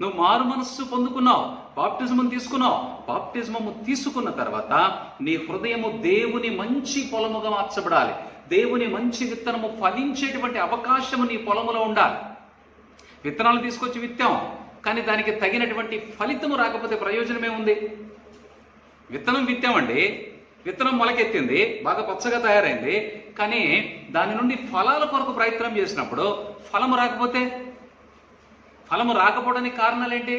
నువ్వు మారు మనస్సు పొందుకున్నావు బాప్టిజం తీసుకున్నావు. బాప్టిజమము తీసుకున్న తర్వాత నీ హృదయము దేవుని మంచి పొలముగా మార్చబడాలి. దేవుని మంచి విత్తనము ఫలించేటువంటి అవకాశము నీ పొలములో ఉండాలి. విత్తనాలు తీసుకొచ్చి విత్తాం కానీ దానికి తగినటువంటి ఫలితము రాకపోతే ప్రయోజనమే ఉంది. విత్తనం విత్తామండి విత్తనం మొలకెత్తింది బాగా పచ్చగా తయారైంది కానీ దాని నుండి ఫలాల కొరకు ప్రయత్నం చేసినప్పుడు ఫలము రాకపోతే ఫలము రాకపోవడానికి కారణాలు ఏంటి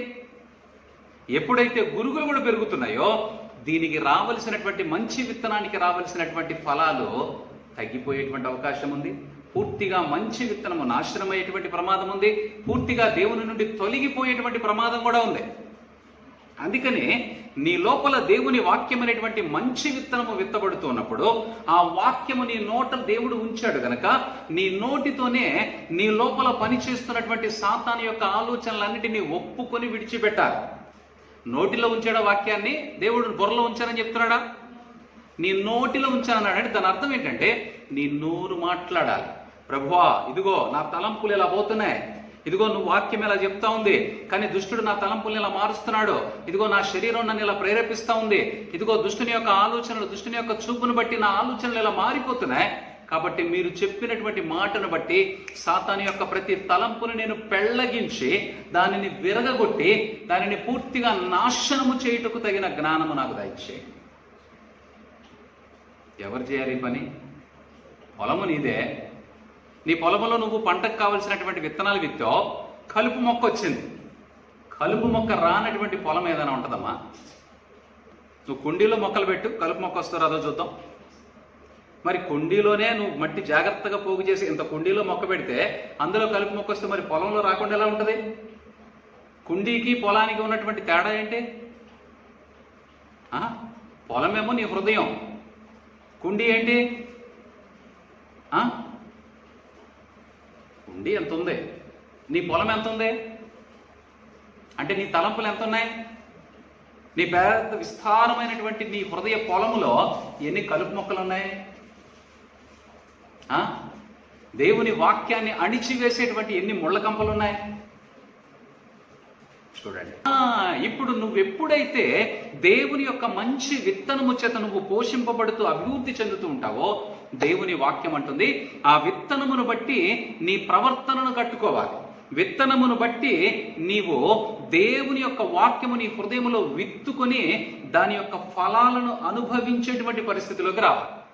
ఎప్పుడైతే గురుగులు కూడా పెరుగుతున్నాయో దీనికి రావలసినటువంటి మంచి విత్తనానికి రావలసినటువంటి ఫలాలు తగ్గిపోయేటువంటి అవకాశం ఉంది. పూర్తిగా మంచి విత్తనము నాశనమయ్యేటువంటి ప్రమాదం ఉంది. పూర్తిగా దేవుని నుండి తొలగిపోయేటువంటి ప్రమాదం కూడా ఉంది. అందుకని నీ లోపల దేవుని వాక్యం అనేటువంటి మంచి విత్తనము విత్తబడుతున్నప్పుడు ఆ వాక్యము నీ నోట దేవుడు ఉంచాడు గనక నీ నోటితోనే నీ లోపల పనిచేస్తున్నటువంటి సాతాను యొక్క ఆలోచనలన్నిటినీ ఒప్పుకొని విడిచిపెట్టాలి. నోటిలో ఉంచాడా వాక్యాన్ని? దేవుడు బుర్రలో ఉంచానని చెప్తున్నాడా? నీ నోటిలో ఉంచానన్నాడు అంటే దాని అర్థం ఏంటంటే నీ నోరు మాట్లాడాలి. ప్రభువా ఇదిగో నా తలంపులు ఇలా పోతున్నాయి. ఇదిగో నువ్వు వాక్యం ఇలా చెప్తా ఉంది కానీ దుష్టుడు నా తలంపుల్ని ఇలా మారుస్తున్నాడు. ఇదిగో నా శరీరం నన్ను ఇలా ప్రేరేపిస్తా ఉంది. ఇదిగో దుష్టుని యొక్క ఆలోచనలు దుష్టుని యొక్క చూపును బట్టి నా ఆలోచనలు ఇలా మారిపోతున్నాయి. కాబట్టి మీరు చెప్పినటువంటి మాటను బట్టి సాతాను యొక్క ప్రతి తలంపును నేను పెళ్ళగించి దానిని విరగగొట్టి దానిని పూర్తిగా నాశనము చేయుటకు తగిన జ్ఞానము నాకు దయచే ఎవరు చేయాలి ఈ పని? పొలము నీదే. నీ పొలంలో నువ్వు పంటకు కావలసినటువంటి విత్తనాలు విత్తావు కలుపు మొక్క వచ్చింది. కలుపు మొక్క రానటువంటి పొలం ఏదైనా ఉంటుందమ్మా? నువ్వు కుండీలో మొక్కలు పెట్టు కలుపు మొక్క వస్తారో అదో చూద్దాం. మరి కుండీలోనే నువ్వు మట్టి జాగ్రత్తగా పోగు చేసి ఇంత కుండీలో మొక్క పెడితే అందులో కలుపు మొక్క వస్తే మరి పొలంలో రాకుండా ఎలా ఉంటుంది? కుండీకి పొలానికి ఉన్నటువంటి తేడా ఏంటి? పొలమేమో నీ హృదయం. కుండీ ఏంటి? ఆ? ఎంత ఉంది? నీ పొలం ఎంత ఉంది? అంటే నీ తలంపులు ఎంత ఉన్నాయి? నీ పెద్ద విస్తారమైనటువంటి నీ హృదయ పొలములో ఎన్ని కలుపు మొక్కలు ఉన్నాయి? ఆ? దేవుని వాక్యాన్ని అణిచివేసేటువంటి ఎన్ని ముళ్ళ కంపలు ఉన్నాయి? చూడండి. ఇప్పుడు నువ్వు ఎప్పుడైతే దేవుని యొక్క మంచి విత్తనము చేత నువ్వు పోషింపబడుతూ అభివృద్ధి చెందుతూ ఉంటావో దేవుని వాక్యం అంటుంది ఆ విత్తనమును బట్టి నీ ప్రవర్తనను కట్టుకోవాలి. విత్తనమును బట్టి నీవు దేవుని యొక్క వాక్యము నీ హృదయంలో విత్తుకొని దాని యొక్క ఫలాలను అనుభవించేటువంటి పరిస్థితిలోకి రావాలి.